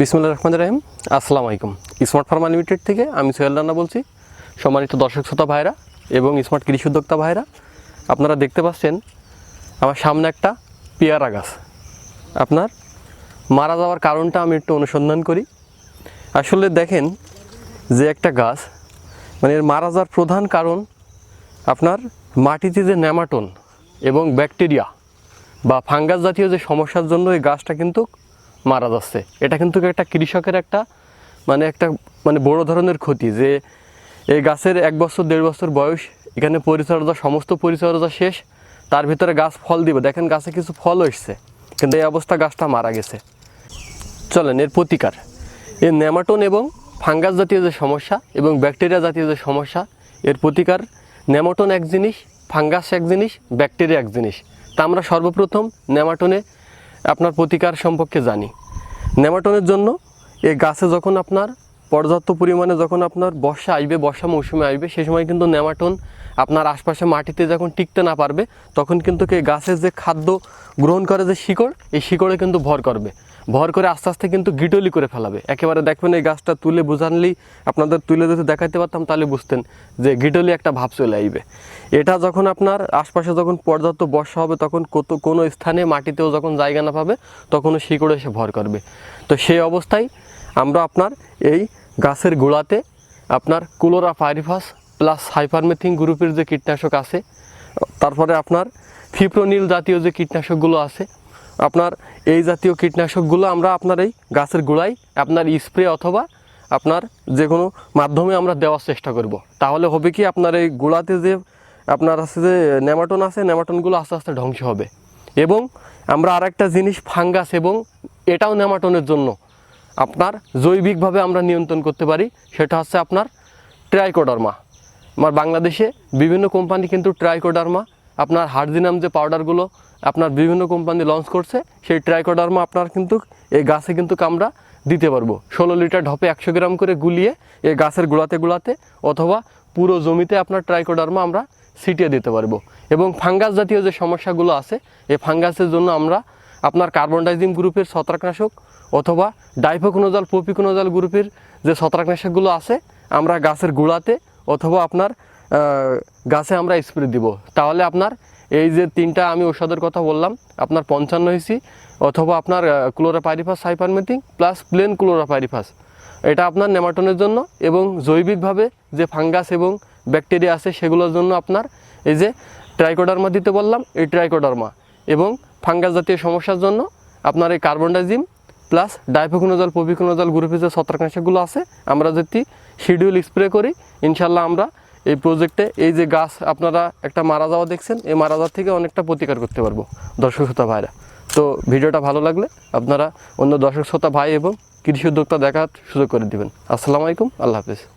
বিসমুল্লাহ রহমান রাহিম। আসসালামু আলাইকুম। স্মার্ট ফার্মা লিমিটেড থেকে আমি সোহেল রান্না বলছি। সম্মানিত দর্শক, শ্রোতা ভাইরা এবং স্মার্ট কৃষি উদ্যোক্তা ভাইরা, আপনারা দেখতে পাচ্ছেন আমার সামনে একটা পেয়ারা গাছ। আপনার মারা যাওয়ার কারণটা আমি একটু অনুসন্ধান করি। আসলে দেখেন যে একটা গাছ মানে এর মারা যাওয়ার প্রধান কারণ আপনার মাটিতে যে ন্যামাটন এবং ব্যাকটেরিয়া বা ফাঙ্গাস জাতীয় যে সমস্যার জন্য এই গাছটা কিন্তু মারা যাচ্ছে। এটা কিন্তু একটা কৃষকের একটা মানে একটা মানে বড় ধরনের ক্ষতি যে এই গাছের এক বছর, দেড় বছর বয়স, এখানে পরিচর্যা, সমস্ত পরিচর্যা শেষ, তার ভিতরে গাছ ফল দিবে। দেখেন গাছে কিছু ফল এসছে, কিন্তু এই অবস্থা গাছটা মারা গেছে। চলেন, এর প্রতিকার। এর নেমাটোন এবং ফাঙ্গাস জাতীয় যে সমস্যা এবং ব্যাকটেরিয়া জাতীয় যে সমস্যা, এর প্রতিকার নেমাটোন এক জিনিস, ফাঙ্গাস এক জিনিস, ব্যাকটেরিয়া এক জিনিস। তা আমরা সর্বপ্রথম নেমাটোনে আপনার প্রতিকার সম্পর্কে জানি। নেমাটনের জন্য এই গাছে যখন আপনার পর্যাপ্ত পরিমাণে যখন আপনার বর্ষা আসবে, বর্ষা মৌসুমে আসবে সেই সময় কিন্তু নেমাটোন আপনার আশপাশে মাটিতে যখন টিকতে না পারবে, তখন কিন্তু এই গাছের যে খাদ্য গ্রহণ করে যে শিকড়, এই শিকড়ে কিন্তু ভর করবে। ভর করে আস্তে আস্তে কিন্তু গিটলি করে ফেলাবে। একেবারে দেখবেন এই গাছটা তুলে বোঝানলেই আপনাদের তুলে যদি দেখাতে পারতাম তাহলে বুঝতেন যে গিটলি একটা ভাব চলে আসবে এটা যখন আপনার আশপাশে যখন পর্যাপ্ত বর্ষা হবে, তখন কত, কোনো স্থানে মাটিতেও যখন জায়গা না পাবে, তখনও শিকড়ে এসে ভর করবে। তো সেই অবস্থায় আমরা আপনার এই গাছের গোড়াতে আপনার কুলোরা পাইরিফাস প্লাস হাইপারমেথিন গ্রুপের যে কীটনাশক আছে, তারপরে আপনার ফিপ্রোনিল জাতীয় যে কীটনাশকগুলো আছে, আপনার এই জাতীয় কীটনাশকগুলো আমরা আপনার এই গাছের গোড়ায় আপনার স্প্রে অথবা আপনার যে কোনো মাধ্যমে আমরা দেওয়ার চেষ্টা করব। তাহলে হবে কি আপনার এই গোড়াতে যে আপনার আছে যে নেমাটন আছে, নেমাটনগুলো আস্তে আস্তে ধ্বংস হবে। এবং আমরা আরেকটা জিনিস, ফাঙ্গাস এবং এটাও নেমাটনের জন্য আপনার জৈবিকভাবে আমরা নিয়ন্ত্রণ করতে পারি, সেটা হচ্ছে আপনার ট্রাইকোডার্মা আমার বাংলাদেশে বিভিন্ন কোম্পানি কিন্তু ট্রাইকোডার্মা আপনার হার্জিনাম যে পাউডারগুলো আপনার বিভিন্ন কোম্পানি লঞ্চ করছে, সেই ট্রাইকোডার্মা আপনার কিন্তু এই গাছে কিন্তু আমরা দিতে পারব। ষোলো লিটার ঢপে একশো গ্রাম করে গুলিয়ে এই গাছের গোড়াতে গোড়াতে অথবা পুরো জমিতে আপনার ট্রাইকোডার্মা আমরা ছিটিয়ে দিতে পারব। এবং ফাঙ্গাস জাতীয় যে সমস্যাগুলো আছে, এই ফাঙ্গাসের জন্য আমরা আপনার কার্বন কার্বনডাইজিম গ্রুপের ছত্রাকনাশক অথবা ডাইফোকোনোজাল, পপিকোনোজাল গ্রুপের যে ছত্রাকনাশকগুলো আছে, আমরা গাছের গোড়াতে অথবা আপনার গাছে আমরা স্প্রে দিব। তাহলে আপনার এই যে তিনটা আমি ওষুধের কথা বললাম, আপনার পঞ্চান্ন ইসি অথবা আপনার ক্লোরাপাইরিফাস সাইপারমেথিং প্লাস প্লেন ক্লোরাপাইরিফাস। এটা আপনার নেমাটনের জন্য এবং জৈবিকভাবে যে ফাঙ্গাস এবং ব্যাকটেরিয়া আছে, সেগুলোর জন্য আপনার এই যে ট্রাইকোডার্মা দিতে বললাম, এই ট্রাইকোডার্মা এবং ফাঙ্গাস জাতীয় সমস্যার জন্য আপনার এই কার্বনডাইজিম প্লাস ডাইফোকোনোজল, পবিকোনোজাল গ্রুপের সতর্কাংশগুলো আছে। আমরা যদি শিডিউল স্প্রে করি ইনশাল্লাহ আমরা এই প্রজেক্টে এই যে গাছ আপনারা একটা মারা যাওয়া দেখছেন, এই মারা যাওয়ার থেকে অনেকটা প্রতিকার করতে পারব দর্শক শ্রোতা ভাইরা। তো ভিডিওটা ভালো লাগলে আপনারা অন্য দর্শক শ্রোতা ভাই এবং কৃষি উদ্যোক্তা দেখার সুযোগ করে দিবেন। আসসালামু আলাইকুম, আল্লাহ হাফিজ।